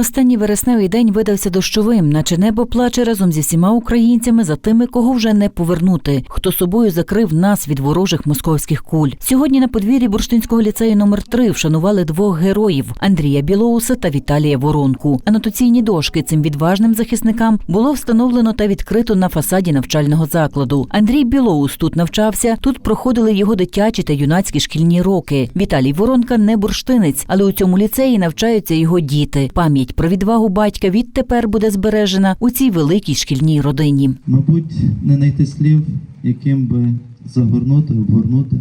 Останній вересневий день видався дощовим, наче небо плаче разом зі всіма українцями за тими, кого вже не повернути, хто собою закрив нас від ворожих московських куль. Сьогодні на подвір'ї бурштинського ліцею номер 3 вшанували двох героїв Андрія Білоуса та Віталія Воронку. Анотаційні дошки цим відважним захисникам було встановлено та відкрито на фасаді навчального закладу. Андрій Білоус тут навчався. Тут проходили його дитячі та юнацькі шкільні роки. Віталій Воронка не бурштинець, але у цьому ліцеї навчаються його діти. Пам'ять про відвагу батька відтепер буде збережена у цій великій шкільній родині. Мабуть, не знайти слів, яким би загорнути, обгорнути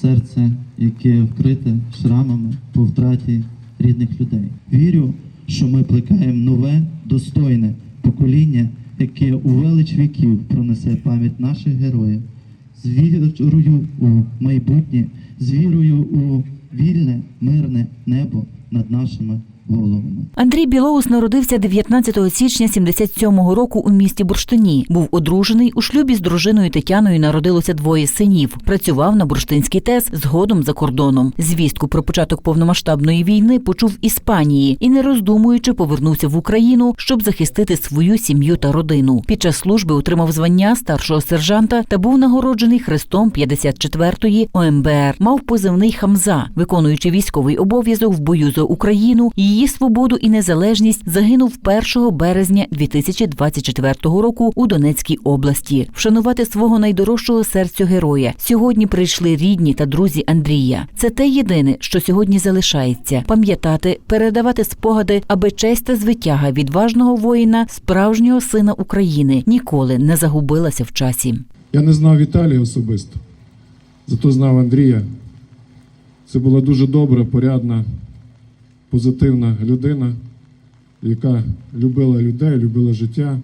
серце, яке вкрите шрамами по втраті рідних людей. Вірю, що ми плекаємо нове, достойне покоління, яке у велич віків пронесе пам'ять наших героїв, з вірою у майбутнє, з вірою у вільне, мирне небо над нашими. Андрій Білоус народився 19 січня 77-го року у місті Бурштині. Був одружений у шлюбі з дружиною Тетяною. Народилося двоє синів. Працював на бурштинський ТЕС згодом за кордоном. Звістку про початок повномасштабної війни почув Іспанії і, не роздумуючи, повернувся в Україну, щоб захистити свою сім'ю та родину. Під час служби отримав звання старшого сержанта та був нагороджений хрестом 54-ї ОМБР. Мав позивний Хамза, виконуючи військовий обов'язок в бою за Україну, її свободу і незалежність загинув 1 березня 2024 року у Донецькій області. Вшанувати свого найдорожчого серцю героя. Сьогодні прийшли рідні та друзі Андрія. Це те єдине, що сьогодні залишається: пам'ятати, передавати спогади, аби честь та звитяга відважного воїна, справжнього сина України, ніколи не загубилася в часі. Я не знав Віталія особисто, зато знав Андрія. Це була дуже добра, порядна, позитивна людина, яка любила людей, любила життя,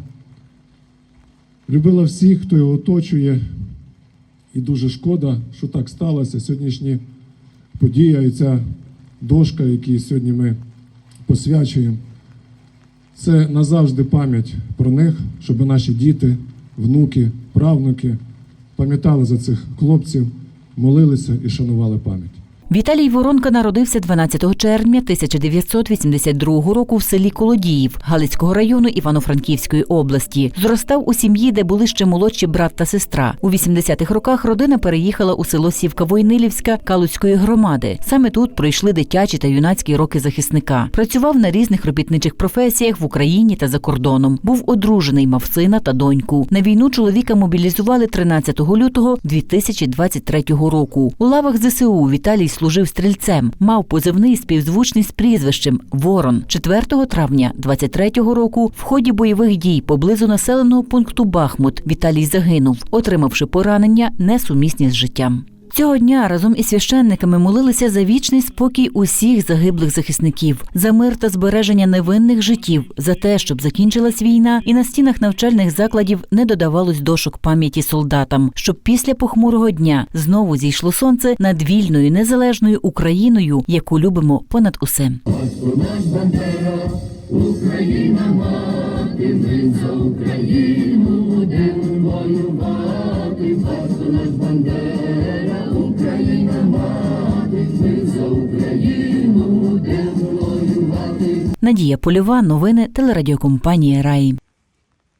любила всіх, хто його оточує. І дуже шкода, що так сталося. Сьогоднішня подія і ця дошка, яку сьогодні ми посвячуємо, це назавжди пам'ять про них, щоб наші діти, внуки, правнуки пам'ятали за цих хлопців, молилися і шанували пам'ять. Віталій Воронка народився 12 червня 1982 року в селі Колодіїв Галицького району Івано-Франківської області. Зростав у сім'ї, де були ще молодші брат та сестра. У 80-х роках родина переїхала у село Сівка Войнилівська Калуцької громади. Саме тут пройшли дитячі та юнацькі роки захисника. Працював на різних робітничих професіях в Україні та за кордоном. Був одружений, мав сина та доньку. На війну чоловіка мобілізували 13 лютого 2023 року. У лавах ЗСУ Віталій служив стрільцем, мав позивний співзвучний з прізвищем Ворон 4 травня 23-го року. В ході бойових дій поблизу населеного пункту Бахмут Віталій загинув, отримавши поранення несумісні з життям. Цього дня разом із священниками молилися за вічний спокій усіх загиблих захисників, за мир та збереження невинних життів, за те, щоб закінчилась війна, і на стінах навчальних закладів не додавалось дошок пам'яті солдатам, щоб після похмурого дня знову зійшло сонце над вільною незалежною Україною, яку любимо понад усе. Надія Польова, новини телерадіокомпанії Раї.